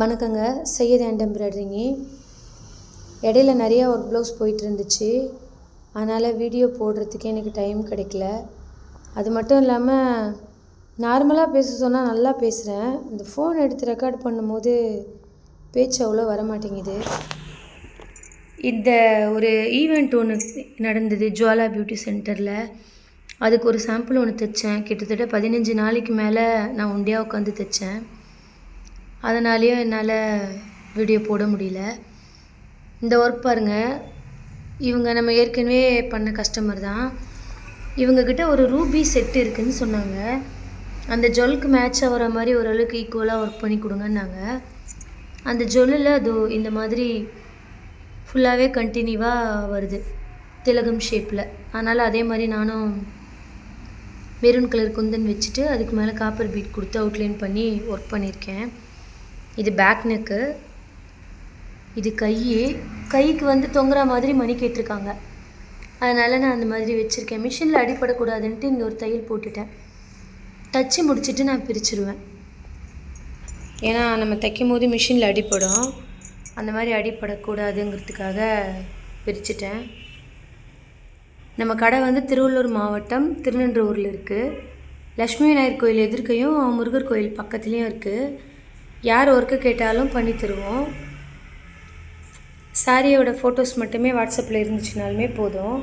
வணக்கங்க. செய்யது ஹேண்ட் எம்ப்ராய்டரிங்கி இடையில நிறையா ஒர்க் ப்ளவுஸ் போயிட்டு இருந்துச்சு. அதனால் வீடியோ போடுறதுக்கே எனக்கு டைம் கிடைக்கல. அது மட்டும் இல்லாமல் நார்மலாக பேச சொன்னால் நல்லா பேசுகிறேன் இந்த ஃபோன் எடுத்து ரெக்கார்ட் பண்ணும்போது பேச்சு அவ்வளோ வர மாட்டேங்குது இந்த ஒரு ஈவெண்ட் ஒன்று நடந்தது ஜுவாலா பியூட்டி சென்டரில் அதுக்கு ஒரு சாம்பிள் ஒன்று தைச்சேன். கிட்டத்தட்ட பதினஞ்சு நாளைக்கு மேலே நான் ஒண்டியாக உட்காந்து தைச்சேன். அதனாலேயும் என்னால் வீடியோ போட முடியல. இந்த ஒர்க் பாருங்கள் இவங்க நம்ம ஏற்கனவே பண்ண கஸ்டமர் தான். இவங்கக்கிட்ட ஒரு ரூபி செட்டு இருக்குதுன்னு சொன்னாங்க. அந்த ஜொல்லுக்கு மேட்ச் ஆகிற மாதிரி ஓரளவுக்கு ஈக்குவலாக ஒர்க் பண்ணி கொடுங்கன்னாங்க. அந்த ஜொல்லில் அது இந்த மாதிரி ஃபுல்லாகவே கண்டினியூவாக வருது. திலகம் ஷேப்பில் அதனால் அதே மாதிரி நானும் மெரூன் கலர் குந்தன் வச்சுட்டு அதுக்கு மேலே காப்பர் பீட் கொடுத்து அவுட்லைன் பண்ணி ஒர்க் பண்ணியிருக்கேன். இது பேக் நெக்கு இது கை கைக்கு வந்து தொங்குற மாதிரி மணி கேட்டிருக்காங்க. அதனால் நான் அந்த மாதிரி வச்சுருக்கேன். மிஷினில் அடிப்படக்கூடாதுன்ட்டு இங்கே ஒரு தையல் போட்டுட்டேன். தச்சு முடிச்சுட்டு நான் பிரிச்சுருவேன். ஏன்னா நம்ம தைக்கும் போது மிஷினில் அடிப்படும் அந்த மாதிரி அடிப்படக்கூடாதுங்கிறதுக்காக பிரிச்சுட்டேன். நம்ம கடை வந்து திருவள்ளூர் மாவட்டம் திருநன்றூரில் இருக்குது லக்ஷ்மி விநாயகர் கோயில் எதிர்க்கையும் முருகர் கோயில் பக்கத்துலேயும் இருக்குது யார் ஒர்க்கு கேட்டாலும் பண்ணி தருவோம். சாரியோட ஃபோட்டோஸ் மட்டுமே வாட்ஸ்அப்பில் இருந்துச்சுனாலுமே போதும்.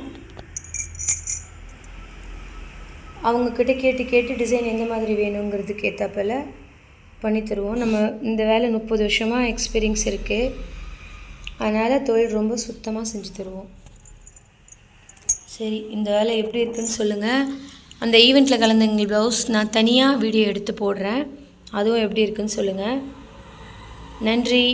அவங்கக்கிட்ட கேட்டு கேட்டு டிசைன் எந்த மாதிரி வேணுங்கிறதுக்கு ஏற்றாப்பில் பண்ணி தருவோம். நம்ம இந்த வேலை முப்பது வருஷமாக எக்ஸ்பீரியன்ஸ் இருக்குது அதனால் தொழில் ரொம்ப சுத்தமாக செஞ்சு தருவோம். சரி இந்த வேலை எப்படி இருக்குன்னு சொல்லுங்கள் அந்த ஈவெண்ட்டில் கலந்தவங்க எங்கள் ப்ளவுஸ் நான் தனியாக வீடியோ எடுத்து போடுறேன். அதுவும் எப்படி இருக்குன்னு சொல்லுங்கள் நன்றி.